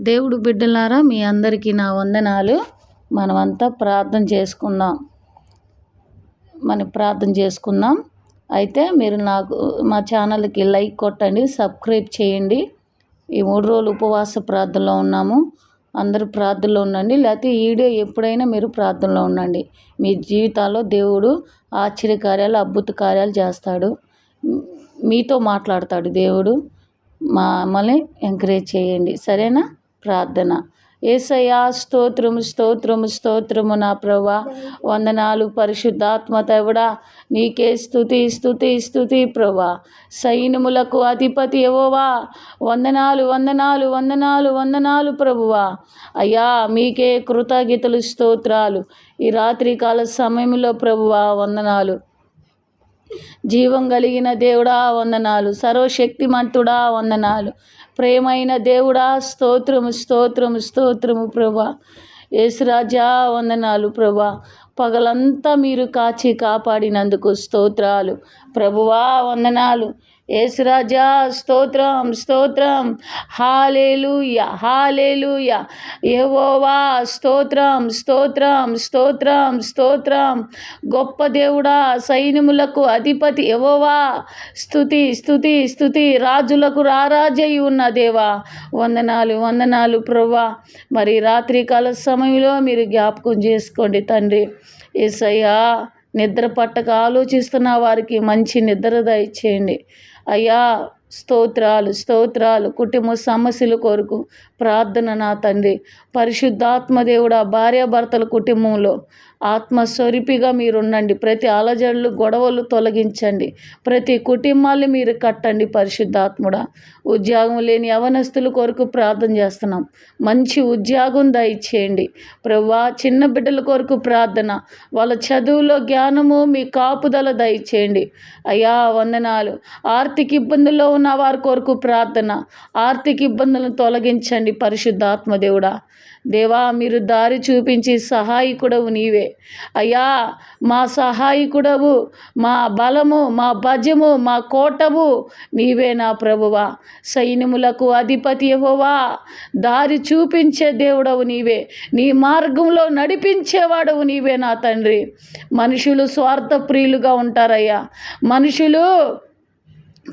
దేవుడు బిడ్డలారా మీ అందరికీ నా వందనాలు. మనమంతా ప్రార్థన చేసుకుందాం. మనం ప్రార్థన చేసుకుందాం. అయితే మీరు నాకు మా ఛానల్కి లైక్ కొట్టండి సబ్స్క్రైబ్ చేయండి. ఈ మూడు రోజులు ఉపవాస ప్రార్థనలో ఉన్నాము. అందరూ ప్రార్థనలో ఉండండి. లేకపోతే ఈ వీడియో ఎప్పుడైనా మీరు ప్రార్థనలో ఉండండి. మీ జీవితాల్లో దేవుడు ఆశ్చర్యకార్యాలు అద్భుత కార్యాలు చేస్తాడు. మీతో మాట్లాడతాడు దేవుడు. మమ్మల్ని ఎంకరేజ్ చేయండి. సరేనా? ప్రార్థన. ఏసయ్యా స్తోత్రము స్తోత్రము స్తోత్రము నా ప్రభా వందనాలు పరిశుద్ధాత్మ తవుడా నీకే స్థుతి స్థుతి స్థుతి ప్రభా సైన్యములకు అధిపతి ఎవోవా వందనాలు వందనాలు వందనాలు వందనాలు ప్రభువా అయ్యా మీకే కృతజ్ఞతలు స్తోత్రాలు. ఈ రాత్రికాల సమయంలో ప్రభువా వందనాలు. జీవం కలిగిన దేవుడా వందనాలు. సర్వశక్తిమంతుడా వందనాలు. ప్రేమైన దేవుడా స్తోత్రము స్తోత్రము స్తోత్రము ప్రభా. యేసురాజా వందనాలు ప్రభా. పగలంతా మీరు కాచి కాపాడినందుకు స్తోత్రాలు. ప్రభువా వందనాలు. యేసురాజా స్తోత్రం స్తోత్రం. Hallelujah hallelujah. ఏవోవా స్తోత్రం స్తోత్రం స్తోత్రం స్తోత్రం. గొప్ప దేవుడా సైన్యములకు అధిపతి ఎవోవా స్థుతి స్థుతి స్థుతి రాజులకు రారాజయి ఉన్న దేవా. వందనాలు వందనాలు ప్రభా మరి రాత్రికాల సమయంలో మీరు జ్ఞాపకం చేసుకోండి తండ్రి. ఏసయ్యా నిద్ర పట్టక ఆలోచిస్తున్న వారికి మంచి నిద్ర దయచేయండి. అయ్యా స్తోత్రాలు స్తోత్రాలు. కుటుంబ సమస్యల కొరకు ప్రార్థన నా తండ్రి. పరిశుద్ధాత్మదేవుడు ఆ భార్యాభర్తల కుటుంబంలో ఆత్మస్వరూపిగా మీరు ఉండండి ప్రతి అలజడులు గొడవలు తొలగించండి. ప్రతి కుటుంబాన్ని మీరు కట్టండి పరిశుద్ధాత్ముడా. ఉద్యోగం లేని యవనస్తుల కొరకు ప్రార్థన చేస్తున్నాం. మంచి ఉద్యోగం దయచేయండి. ప్రభా చిన్న బిడ్డల కొరకు ప్రార్థన. వాళ్ళ చదువులో జ్ఞానము మీ కాపుదల దయచేయండి. అయ్యా వందనాలు. ఆర్థిక ఇబ్బందుల్లో ఉన్న వారి కొరకు ప్రార్థన. ఆర్థిక ఇబ్బందులను తొలగించండి పరిశుద్ధాత్మ దేవుడా. దేవా మీరు దారి చూపించి సహాయకుడవు నీవే. అయ్యా మా సహాయకుడవు మా బలము మా భజము మా కోటవు నీవే నా ప్రభువా. సైన్యములకు అధిపతి ఇవ్వవా దారి చూపించే దేవుడవు నీవే. నీ మార్గంలో నడిపించేవాడవు నీవే నా తండ్రి. మనుషులు స్వార్థ ప్రియులుగా ఉంటారయ్యా. మనుషులు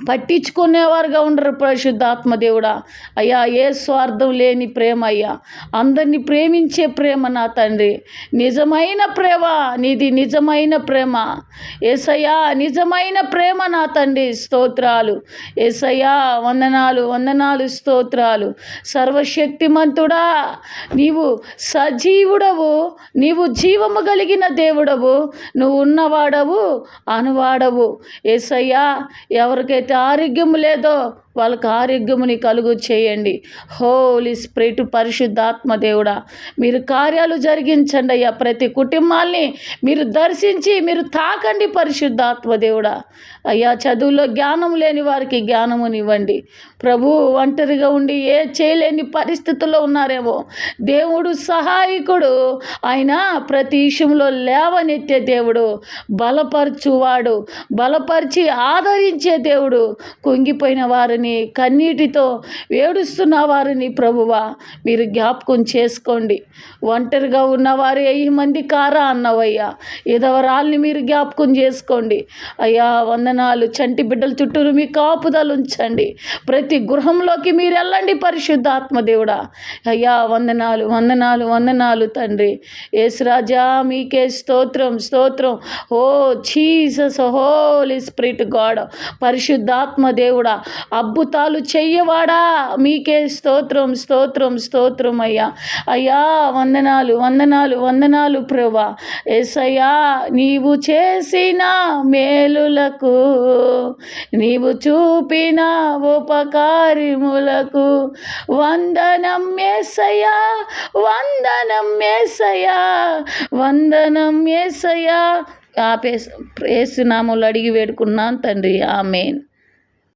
పట్టించుకునేవారుగా ఉండరు పరిశుద్ధాత్మ దేవుడా. అయ్యా ఏ స్వార్థం లేని ప్రేమ అయ్యా. అందరినీ ప్రేమించే ప్రేమ నా తండ్రి. నిజమైన ప్రేమ నీది నిజమైన ప్రేమ. ఏసయ్యా నిజమైన ప్రేమ నా తండ్రి. స్తోత్రాలు. ఏసయ్యా వందనాలు వందనాలు స్తోత్రాలు. సర్వశక్తిమంతుడా నీవు సజీవుడవు. నీవు జీవము కలిగిన దేవుడవు. నువ్వు ఉన్నవాడవు అనువాడవు. ఏసయ్యా ఎవరికైతే ఎవరికైతే ఆరోగ్యం లేదో వాళ్ళకి ఆరోగ్యముని కలుగు చేయండి. హోలీ స్ప్రిట్ పరిశుద్ధాత్మ దేవుడా మీరు కార్యాలు జరిగించండి అయ్యా. ప్రతి కుటుంబాల్ని మీరు దర్శించి మీరు తాకండి పరిశుద్ధాత్మ దేవుడా. అయ్యా చదువులో జ్ఞానం లేని వారికి జ్ఞానమునివ్వండి ప్రభు ఒంటరిగా ఉండి ఏ చేయలేని పరిస్థితుల్లో ఉన్నారేమో. దేవుడు సహాయకుడు. ఆయన ప్రతి విషయంలో లేవనెత్తే దేవుడు బలపరచువాడు బలపరిచి ఆదరించే దేవుడు కుంగిపోయిన వారిని వారిని కన్నీటితో ఏడుస్తున్న వారిని ప్రభువా మీరు జ్ఞాపకం చేసుకోండి. ఒంటరిగా ఉన్నవారు వెయ్యి మంది కారా అన్నవయ్యా? ఎదవరాల్ని మీరు జ్ఞాపకం చేసుకోండి. అయ్యా వందనాలు. చంటి బిడ్డల చుట్టూరు మీ కాపుదలు ఉంచండి. ప్రతి గృహంలోకి మీరు వెళ్ళండి పరిశుద్ధాత్మ దేవుడా. అయ్యా వందనాలు వందనాలు వందనాలు తండ్రి. యేసురాజా మీకే స్తోత్రం స్తోత్రం. ఓ చీసస్ హోలీ స్పిరిట్ గాడ్ పరిశుద్ధాత్మ దేవుడా. అబ్బ అద్భుతాలు చెయ్యవాడా? మీకే స్తోత్రం స్తోత్రం స్తోత్రం అయ్యా. అయ్యా వందనాలు వందనాలు వందనాలు ప్రభా. ఎసయ్యా నీవు చేసిన మేలులకు నీవు చూపిన ఉపకారిములకు వందనం ఏసయ్యా వందనం ఏసయ్యా వందనం ఏసయ్యా. ఆ పేసు అడిగి వేడుకున్నాను తండ్రి. ఆమెన్.